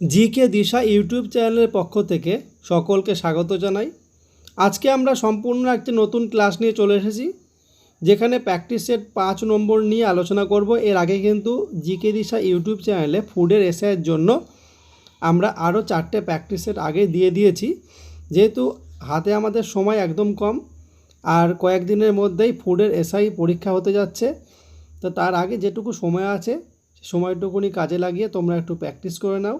GK দিশা YouTube চ্যানেলের পক্ষ থেকে সকলকে স্বাগত জানাই। আজকে আমরা সম্পূর্ণ একটি নতুন ক্লাস নিয়ে চলে এসেছি, যেখানে প্র্যাকটিস সেট পাঁচ নম্বর নিয়ে আলোচনা করব। এর আগে কিন্তু জিকে দিশা ইউটিউব চ্যানেলে ফুডের এসআইয়ের জন্য আমরা আরও চারটে প্র্যাকটিস সেট আগে দিয়ে দিয়েছি। যেহেতু হাতে আমাদের সময় একদম কম, আর কয়েকদিনের মধ্যেই ফুডের এসআই পরীক্ষা হতে যাচ্ছে, তো তার আগে যেটুকু সময় আছে সময়টুকুনি কাজে লাগিয়ে তোমরা একটু প্র্যাকটিস করে নাও।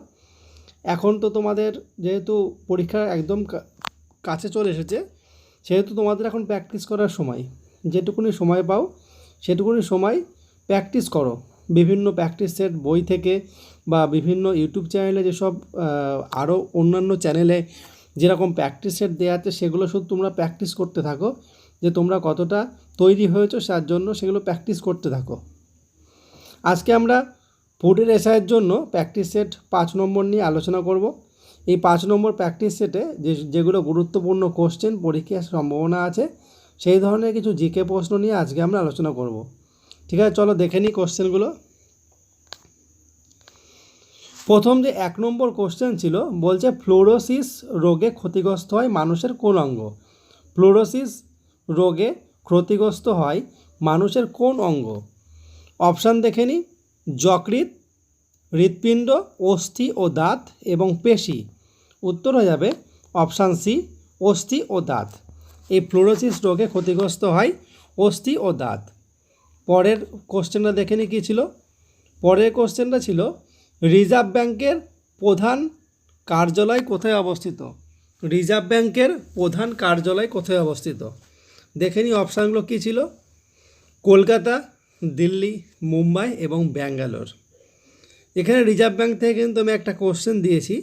এখন তো তোমাদের যেহেতু পরীক্ষা একদম কাছে চলে এসেছে, সেহেতু তোমাদের এখন প্র্যাকটিস করার সময়। যেটুকুনি সময় পাও, সেটুকুনি সময় প্র্যাকটিস করো। বিভিন্ন প্র্যাকটিস সেট বই থেকে বা বিভিন্ন ইউটিউব চ্যানেলে যেসব আরও অন্যান্য চ্যানেলে যেরকম প্র্যাকটিস সেট দেওয়া আছে, সেগুলো শুধু তোমরা প্র্যাকটিস করতে থাকো। যে তোমরা কতটা তৈরি হয়েছো, তার জন্য সেগুলো প্র্যাকটিস করতে থাকো। আজকে আমরা ফুডের এসআইয়ের জন্য প্র্যাকটিস সেট পাঁচ নম্বর নিয়ে আলোচনা করব। এই পাঁচ নম্বর প্র্যাকটিস সেটে যে, যেগুলো গুরুত্বপূর্ণ কোশ্চেন পরীক্ষার সম্ভাবনা আছে, সেই ধরনের কিছু জিকে প্রশ্ন নিয়ে আজকে আমরা আলোচনা করব। ঠিক আছে, চলো দেখে নিই কোশ্চেনগুলো প্রথম যে এক নম্বর কোশ্চেন ছিল, বলছে ফ্লোরোসিস রোগে ক্ষতিগ্রস্ত হয় মানুষের কোন অঙ্গ? ফ্লোরোসিস রোগে ক্ষতিগ্রস্ত হয় মানুষের কোন অঙ্গ? অপশান দেখে নিই। যকৃৎ, হৃৎপিণ্ড, অস্থি ও দাঁত এবং পেশি। উত্তর হয়ে যাবে অপশান সি, অস্থি ও দাঁত। এই ফ্লোরোসিস রোগে ক্ষতিগ্রস্ত হয় অস্থি ও দাঁত। পরের কোশ্চেনটা দেখে নিই কী ছিল? পরের কোশ্চেনটা ছিল, রিজার্ভ ব্যাংকের প্রধান কার্যালয় কোথায় অবস্থিত? রিজার্ভ ব্যাংকের প্রধান কার্যালয় কোথায় অবস্থিত? দেখে নিই অপশানগুলো কী ছিল? কলকাতা দিল্লি, মুম্বাই এবং ব্যাঙ্গালোর। এখানে রিজার্ভ ব্যাঙ্ক থেকে কিন্তু আমি একটা কোশ্চেন দিয়েছি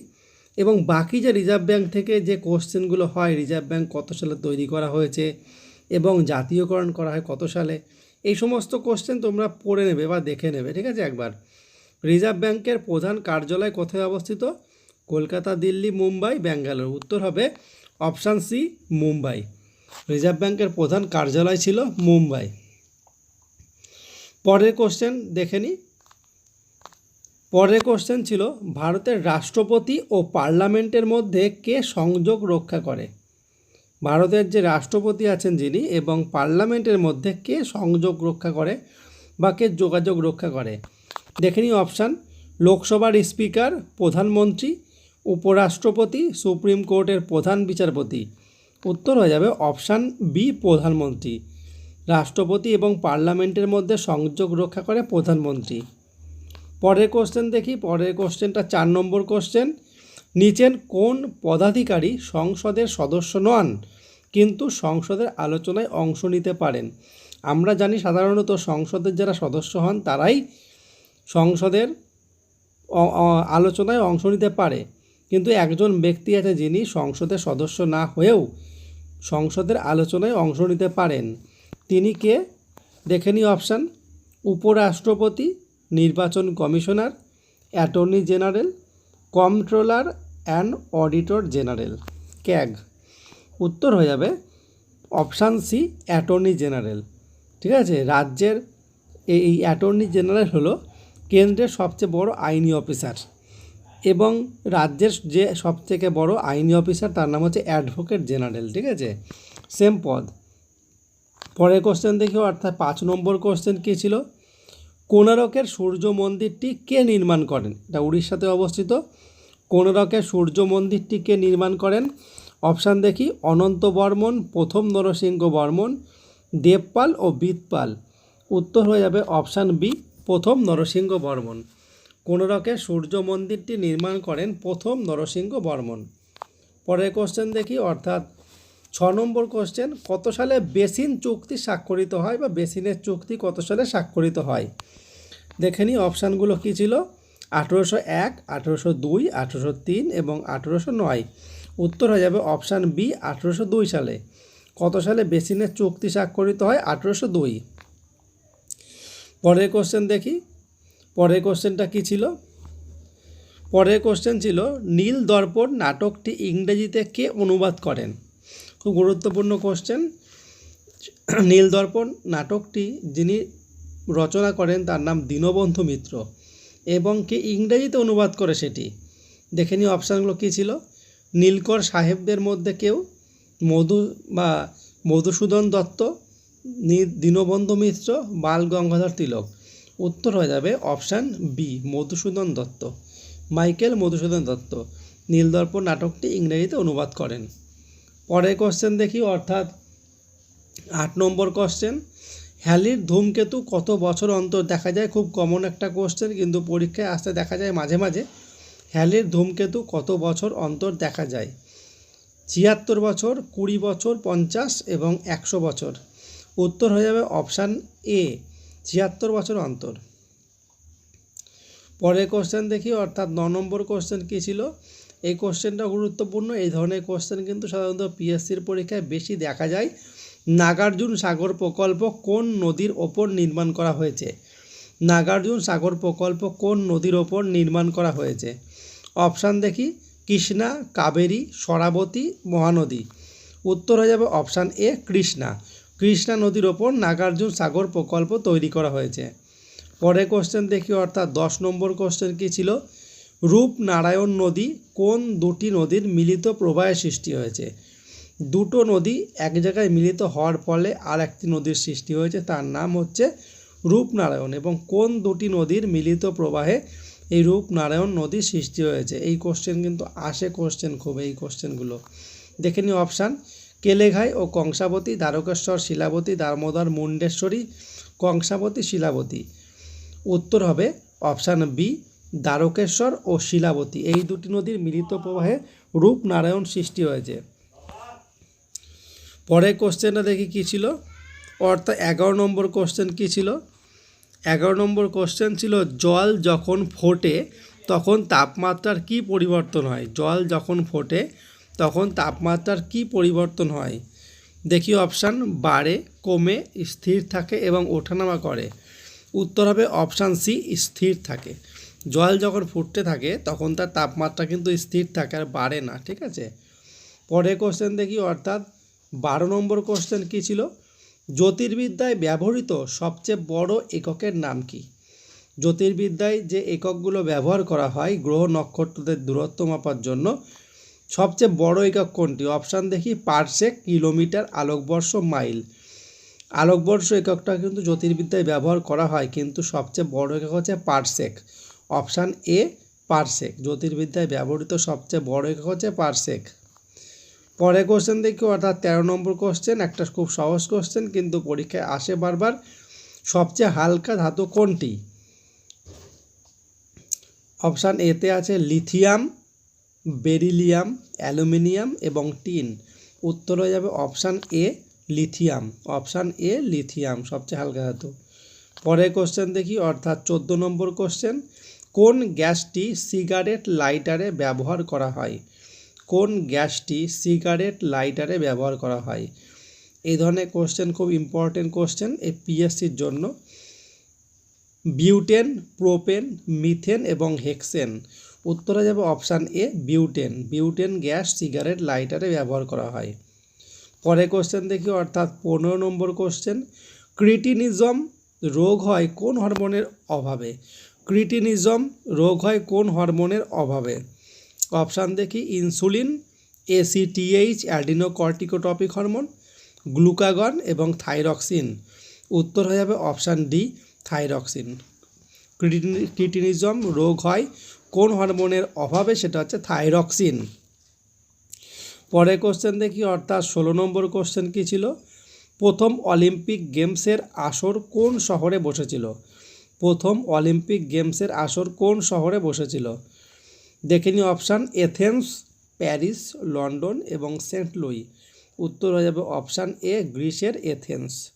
এবং বাকি যে রিজার্ভ ব্যাঙ্ক থেকে যে কোশ্চেনগুলো হয়, রিজার্ভ ব্যাঙ্ক কত সালে তৈরি করা হয়েছে এবং জাতীয়করণ করা হয় কত সালে, এই সমস্ত কোশ্চেন তোমরা পড়ে নেবে বা দেখে নেবে, ঠিক আছে একবার? রিজার্ভ ব্যাঙ্কের প্রধান কার্যালয় কোথায় অবস্থিত? কলকাতা, দিল্লি, মুম্বাই, ব্যাঙ্গালোর। উত্তর হবে অপশান সি মুম্বাই। রিজার্ভ ব্যাঙ্কের প্রধান কার্যালয় ছিল মুম্বাই। পরের কোশ্চেন দেখে নিই পরের কোশ্চেন ছিল, ভারতের রাষ্ট্রপতি ও পার্লামেন্টের মধ্যে কে সংযোগ রক্ষা করে? ভারতের যে রাষ্ট্রপতি আছেন যিনি এবং পার্লামেন্টের মধ্যে কে সংযোগ রক্ষা করে বা কে যোগাযোগ রক্ষা করে? দেখে নিই অপশান লোকসভার স্পিকার প্রধানমন্ত্রী, উপরাষ্ট্রপতি, সুপ্রিম কোর্টের প্রধান বিচারপতি। উত্তর হয়ে যাবে অপশান বি প্রধানমন্ত্রী। রাষ্ট্রপতি এবং পার্লামেন্টের মধ্যে সংযোগ রক্ষা করে প্রধানমন্ত্রী। পরের কোশ্চেন দেখি। পরের কোশ্চেনটা চার নম্বর কোশ্চেন নিচের কোন পদাধিকারী সংসদের সদস্য নন, কিন্তু সংসদের আলোচনায় অংশ নিতে পারেন? আমরা জানি সাধারণত সংসদের যারা সদস্য হন, তারাই সংসদের আলোচনায় অংশ নিতে পারে। কিন্তু একজন ব্যক্তি আছে যিনি সংসদের সদস্য না হয়েও সংসদের আলোচনায় অংশ নিতে পারেন। তিনি কে? দেখে নিই অপশান। উপরাষ্ট্রপতি, নির্বাচন commissioner, attorney general controller and auditor general. CAG. উত্তর হয়ে যাবে অপশান সি, অ্যাটর্নি জেনারেল। ঠিক আছে? রাজ্যের এই অ্যাটর্নি জেনারেল হলো কেন্দ্রের সবচেয়ে বড় আইনি অফিসার এবং রাজ্যের যে সবথেকে বড় আইনি অফিসার তার নাম হচ্ছে অ্যাডভোকেট জেনারেল। ঠিক আছে? সেম পদ। পরের কোশ্চেন দেখি, অর্থাৎ পাঁচ নম্বর কোশ্চেন কী ছিল? কোনারকের সূর্য মন্দিরটি কে নির্মাণ করেন? এটা উড়িষ্যাতে অবস্থিত। কোনারকের সূর্য মন্দিরটি কে নির্মাণ করেন? অপশান দেখি, অনন্ত বর্মন, প্রথম নরসিংহ বর্মন, দেবপাল ও বিদপাল উত্তর হয়ে যাবে অপশান বি প্রথম নরসিংহ বর্মন। কোনারকের সূর্য মন্দিরটি নির্মাণ করেন প্রথম নরসিংহ বর্মন। পরের কোশ্চেন দেখি, অর্থাৎ ছ নম্বর কোশ্চেন কত সালে বেসিন চুক্তি স্বাক্ষরিত হয় বা বেসিনের চুক্তি কত সালে স্বাক্ষরিত হয়? দেখে নিই অপশানগুলো কী ছিল। আঠেরোশো এক, আঠেরোশো দুই, আঠেরোশো তিন এবং আঠেরোশো নয়। উত্তর হয়ে যাবে অপশান বি, আঠেরোশো দুই সালে। কত সালে বেসিনের চুক্তি স্বাক্ষরিত হয়? আঠেরোশো দুই। পরের কোশ্চেন দেখি। পরের কোশ্চেনটা কী ছিল? পরের কোশ্চেন ছিল, নীল দর্পণ নাটকটি ইংরেজিতে কে অনুবাদ করেন? খুব গুরুত্বপূর্ণ কোশ্চেন নীল দর্পণ নাটকটি যিনি রচনা করেন তার নাম দীনবন্ধু মিত্র এবং কে ইংরেজিতে অনুবাদ করে সেটি। দেখে নিই অপশানগুলো কী ছিল। নীলকর সাহেবদের মধ্যে কেউ? মধু বা মধুসূদন দত্ত দীনবন্ধু মিত্র, বাল গঙ্গাধর তিলক। উত্তর হয়ে যাবে option B, Madhusudan Dutta. Michael Madhusudan Dutta. Nildarpan নাটকটি ইংরেজিতে অনুবাদ করেন। পরের কোশ্চেন দেখি, অর্থাৎ আট নম্বর কোশ্চেন হ্যালির ধূমকেতু কত বছর অন্তর দেখা যায়? খুব কমন একটা কোশ্চেন কিন্তু পরীক্ষায় আসতে দেখা যায় মাঝে মাঝে, হ্যালির ধূমকেতু কত বছর অন্তর দেখা যায়? ছিয়াত্তর বছর, কুড়ি বছর, পঞ্চাশ এবং একশো বছর। উত্তর হয়ে যাবে অপশান এ ছিয়াত্তর বছর অন্তর। পরের কোশ্চেন দেখি, অর্থাৎ ন নম্বর কোশ্চেন কী ছিল? এই কোশ্চেনটা গুরুত্বপূর্ণ। এই ধরনের কোশ্চেন কিন্তু সাধারণত পিএসসির পরীক্ষায় বেশি দেখা যায়। নাগার্জুন সাগর প্রকল্প কোন নদীর ওপর নির্মাণ করা হয়েছে? নাগার্জুন সাগর প্রকল্প কোন নদীর ওপর নির্মাণ করা হয়েছে? অপশান দেখি, কৃষ্ণা, কাবেরী, সরাবতী, মহানদী। উত্তর হয়ে যাবে অপশান এ কৃষ্ণা। কৃষ্ণা নদীর ওপর নাগার্জুন সাগর প্রকল্প তৈরি করা হয়েছে। পরের কোশ্চেন দেখি, অর্থাৎ দশ নম্বর কোশ্চেন কী ছিল? রূপনারায়ণ নদী কোন দুটি নদীর মিলিত প্রবাহে সৃষ্টি হয়েছে? দুটো নদী এক জায়গায় মিলিত হওয়ার ফলে আর একটি নদীর সৃষ্টি হয়েছে, তার নাম হচ্ছে রূপনারায়ণ। এবং কোন দুটি নদীর মিলিত প্রবাহে এই রূপনারায়ণ নদীর সৃষ্টি হয়েছে? এই কোশ্চেন কিন্তু আসে কোশ্চেন খুব, এই কোশ্চেনগুলো দেখে নিই অপশান কেলেঘাই ও কংসাবতী, দ্বারকেশ্বর, শিলাবতী, দামোদর, মুন্ডেশ্বরী, কংসাবতী, শিলাবতী। উত্তর হবে অপশান বি দ্বারকেশ্বর ও শিলাবতী। এই দুটি নদীর মিলিত প্রবাহে রূপনারায়ণ সৃষ্টি হয়েছে। পরের কোশ্চেনটা দেখি কী ছিল? অর্থাৎ এগারো নম্বর কোশ্চেন কী ছিল? এগারো নম্বর কোশ্চেন ছিল, জল যখন ফোটে তখন তাপমাত্রার কি পরিবর্তন হয়? জল যখন ফোটে তখন তাপমাত্রার কি পরিবর্তন হয়? দেখি অপশান বাড়ে, কমে, স্থির থাকে এবং ওঠানামা করে। উত্তর হবে অপশান সি স্থির থাকে। জল যখন ফুটতে থাকে, তখন তার তাপমাত্রা কিন্তু স্থির থাকে আর বাড়ে না, ঠিক আছে? পরের কোশ্চেন দেখি, অর্থাৎ বারো নম্বর কোশ্চেন কী ছিল? জ্যোতির্বিদ্যায় ব্যবহৃত সবচেয়ে বড় এককের নাম কি? জ্যোতির্বিদ্যায় যে এককগুলো ব্যবহার করা হয় গ্রহ নক্ষত্রদের দূরত্ব মাপার জন্য, সবচেয়ে বড় একক কোনটি? অপশান দেখি পারসেক কিলোমিটার আলোকবর্ষ মাইল। আলোকবর্ষ এককটা কিন্তু জ্যোতির্বিদ্যায় ব্যবহার করা হয়, কিন্তু সবচেয়ে বড় একক হচ্ছে পারসেক অপশান এ, পারসেক। জ্যোতির্বিদ্যায় ব্যবহৃত সবচেয়ে বড় একক হচ্ছে পারসেক। পরের কোশ্চেন দেখি, অর্থাৎ তেরো নম্বর কোশ্চেন একটা খুব সহজ কোশ্চেন কিন্তু পরীক্ষায় আসে বারবার। সবচেয়ে হালকা ধাতু কোনটি? অপশান এতে আছে লিথিয়াম, বেরিলিয়াম, অ্যালুমিনিয়াম এবং টিন। উত্তর হয়ে যাবে option A, lithium. Option A, lithium, সবচেয়ে হালকা ধাতু। পরের কোশ্চেন দেখি, অর্থাৎ চোদ্দ নম্বর কোশ্চেন কোন গ্যাসটি সিগারেট লাইটারে ব্যবহার করা হয়? কোন গ্যাসটি সিগারেট লাইটারে ব্যবহার করা হয়? এই ধরনের কোশ্চেন খুব ইম্পর্টেন্ট কোশ্চেন এই পিএসসির জন্য। বিউটেন, প্রোপেন, মিথেন এবং হেক্সেন। উত্তরে যাবে option A, butane. Butane gas cigarette লাইটারে ব্যবহার করা হয়। পরে কোশ্চেন দেখি, অর্থাৎ পনেরো নম্বর কোশ্চেন ক্রিটিনিজম রোগ হয় কোন হরমোনের অভাবে? ক্রিটিনিজম রোগ হয় কোন হরমোনের অভাবে? অপশান দেখি, insulin, ACTH, adrenocorticotropic hormone, glucagon এবং থাইরক্সিন। উত্তর হয়ে যাবে অপশান ডি, থাইরক্সিন। ক্রিটিনি- ক্রিটিনিজম রোগ হয় কোন হরমোনের অভাবে সেটা হচ্ছে থাইরক্সিন। পরের কোশ্চেন দেখি, অর্থাৎ ষোলো নম্বর কোশ্চেন কী ছিল? প্রথম অলিম্পিক গেমসের আসর কোন শহরে বসেছিল? প্রথম অলিম্পিক গেমসের আসর কোন শহরে বসেছিল? দেখে নিই অপশান এথেন্স, প্যারিস, লন্ডন এবং সেন্ট লুই। উত্তর হয়ে যাবে অপশান এ, গ্রিসের এথেন্স।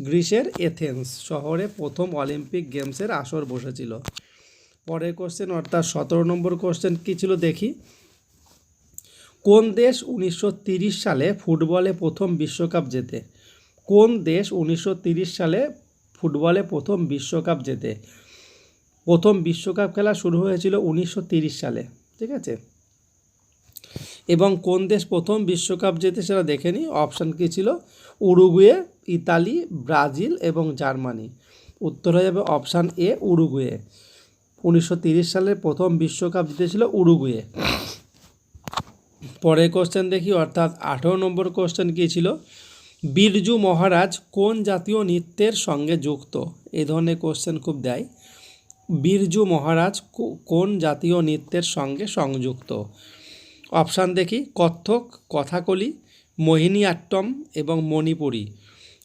গ্রিসের এথেন্স শহরে প্রথম অলিম্পিক গেমসের আসর বসেছিল। পরের কোশ্চেন অর্থাৎ সতেরো নম্বর কোশ্চেন কী ছিল দেখি? কোন দেশ উনিশশো সালে ফুটবলে প্রথম বিশ্বকাপ জেতে? কোন দেশ উনিশশো সালে ফুটবলে প্রথম বিশ্বকাপ জেতে। প্রথম বিশ্বকাপ খেলা শুরু হয়েছিল উনিশশো সালে, ঠিক আছে? এবং কোন দেশ প্রথম বিশ্বকাপ জেতে সেটা দেখে নিই অপশান কী ছিল? উরুগুয়ে, ইতালি, ব্রাজিল এবং জার্মানি। উত্তর হয়ে যাবে অপশান এ, উরুগুয়ে। উনিশশো সালে প্রথম বিশ্বকাপ জিতেছিল উরুগুয়ে। পরের কোশ্চেন দেখি, অর্থাৎ আঠেরো নম্বর কোশ্চেন কী ছিল? বিরজু মহারাজ কোন জাতীয় নৃত্যের সঙ্গে যুক্ত? এই ধরনের কোশ্চেন খুব দেয়। বিরজু মহারাজ কোন জাতীয় নৃত্যের সঙ্গে সংযুক্ত? অপশান দেখি, কত্থক, কথাকলি মোহিনীআট্টম এবং মণিপুরী।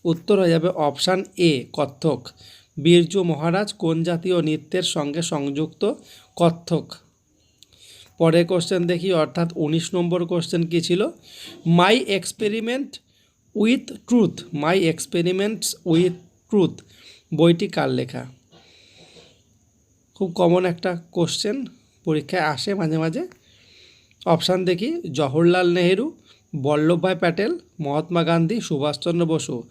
উত্তর হয়ে যাবে অপশান এ কত্থক। বীরজু মহারাজ কোন জাতীয় নৃত্যের সঙ্গে সংযুক্ত? কত্থক। পরের কোশ্চেন দেখি, অর্থাৎ উনিশ নম্বর কোশ্চেন কী ছিল? My experiment with truth, my experiments with truth, বইটি কার লেখা? খুব কমন একটা কোশ্চেন, পরীক্ষায় আসে মাঝে মাঝে। অপশান দেখি, জওহরলাল নেহেরু বল্লভভাই প্যাটেল, মহাত্মা গান্ধী, সুভাষচন্দ্র বসু।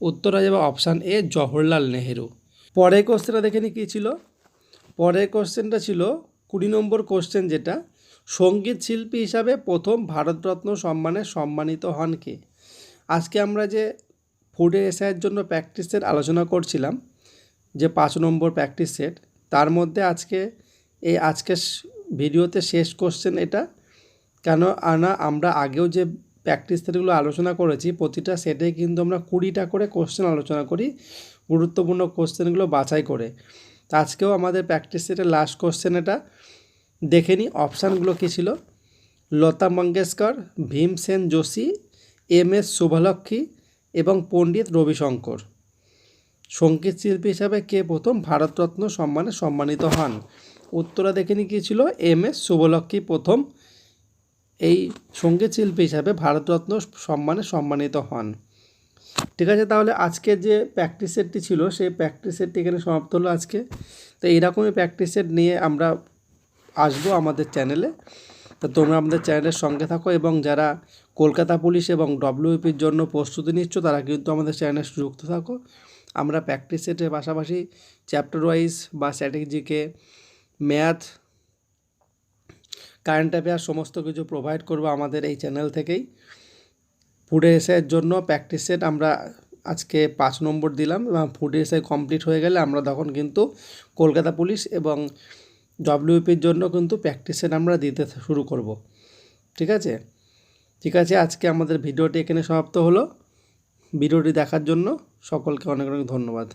উত্তর হয়ে যাবে অপশান এ, জওহরলাল নেহেরু। পরের কোশ্চেনটা দেখে নি কী ছিল? পরের কোশ্চেনটা ছিল কুড়ি নম্বর কোশ্চেন যেটা, সংগীত শিল্পী হিসাবে প্রথম ভারতরত্ন সম্মানে সম্মানিত হন কে? আজকে আমরা যে ফুড এসআইয়ের জন্য প্র্যাকটিস সেট আলোচনা করছিলাম, যে পাঁচ নম্বর প্র্যাকটিস সেট তার মধ্যে আজকে এই আজকের ভিডিওতে শেষ কোশ্চেন এটা। কেন আনা, আমরা আগেও যে প্র্যাকটিস সেটগুলো আলোচনা করেছি, প্রতিটা সেটে কিন্তু আমরা কুড়িটা করে কোশ্চেন আলোচনা করি, গুরুত্বপূর্ণ কোশ্চেনগুলো বাছাই করে। আজকেও আমাদের প্র্যাকটিস সেটের লাস্ট কোশ্চেন এটা। দেখে নিই অপশানগুলো কী ছিল? লতা মঙ্গেশকর ভীমসেন যোশী এম এস শুভলক্ষ্মী এবং পণ্ডিত রবিশঙ্কর। সংগীত শিল্পী হিসাবে কে প্রথম ভারতরত্ন সম্মানে সম্মানিত হন? উত্তরা দেখে নি কী ছিল? এম এস শুভলক্ষ্মী প্রথম এই সংগীত শিল্পী হিসাবে ভারতরত্ন সম্মানে সম্মানিত হন। ঠিক আছে, তাহলে আজকের যে প্র্যাকটিস সেটটি ছিল, সেই প্র্যাকটিস সেটটি এখানে সমাপ্ত হলো আজকে। তো এইরকমই প্র্যাকটিস সেট নিয়ে আমরা আসব আমাদের চ্যানেলে তো তোমরা আমাদের চ্যানেলের সঙ্গে থাকো এবং যারা কলকাতা পুলিশ এবং ডব্লিউপির জন্য প্রস্তুতি নিচ্ছ, তারা কিন্তু আমাদের চ্যানেলে যুক্ত থাকো। আমরা প্র্যাকটিস সেটের পাশাপাশি চ্যাপ্টার ওয়াইজ বা স্ট্র্যাটেজিকে, ম্যাথ, কারেন্ট অ্যাফেয়ার সমস্ত কিছু প্রোভাইড করব আমাদের এই চ্যানেল থেকেই। ফুড এসের জন্য প্র্যাকটিস সেট আমরা আজকে পাঁচ নম্বর দিলাম এবং ফুড এসে কমপ্লিট হয়ে গেলে আমরা তখন কিন্তু কলকাতা পুলিশ এবং ডব্লিউপির জন্য কিন্তু প্র্যাকটিসের আমরা দিতে শুরু করব। ঠিক আছে? ঠিক আছে, আজকে আমাদের ভিডিওটি এখানে সমাপ্ত হলো। ভিডিওটি দেখার জন্য সকলকে অনেক অনেক ধন্যবাদ।